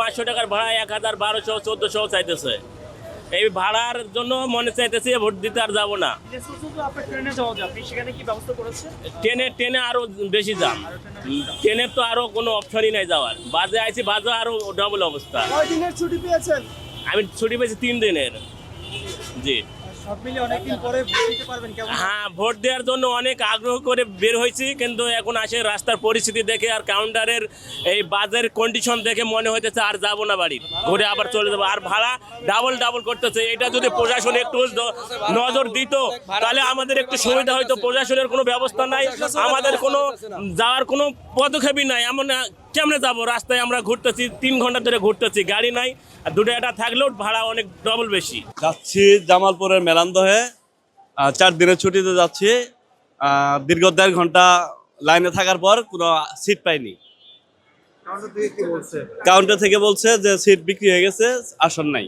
পাঁচশো টাকার ভাড়া এক হাজার বারোশো চোদ্দশো চাইতেছে। এই ভাড়ার জন্য মনে চাইতেছি ভোট দিতে আর যাব না। ট্রেনে ট্রেনে আরও বেশি দাম ট্রেনের তো আরও কোনো অপশনই নাই যাওয়ার। বাজে আইছি বাজে আরও ডবল অবস্থা। আমি ছুটি পেয়েছি তিন দিনের। জি। হ্যাঁ ভোট দেওয়ার জন্য অনেক আগ্রহ করে বের হয়েছি, কিন্তু এখন আসে রাস্তার পরিস্থিতি দেখে আর কাউন্টারের এই বাজারের কন্ডিশন দেখে মনে হইতেছে আর যাব না বাড়ি। ঘুরে আবার চলে যাব। আর ভাড়া ডাবল ডাবল করতেছে। এটা যদি প্রশাসন একটু নজর দিত, তাহলে আমাদের একটু সুবিধা হইতো। প্রশাসনের কোনো ব্যবস্থা নাই। আমাদের কোনো যাওয়ার কোনো পদক্ষেপই নাই। এমন কেমনে যাব? রাস্তায় আমরা ঘুরতেছি তিন ঘণ্টা ধরে ঘুরতেছি গাড়ি নাই আর দুটো একটা থাকলেও ভাড়া অনেক ডবল বেশি। যাচ্ছি জামালপুরের মেলান্দ হয়ে চার দিনের ছুটিতে যাচ্ছি দীর্ঘ দেড় ঘণ্টা লাইনে থাকার পর কোনো সিট পাইনি। কাউন্টার থেকে বলছে? যে সিট বিক্রি হয়ে গেছে আসন নাই।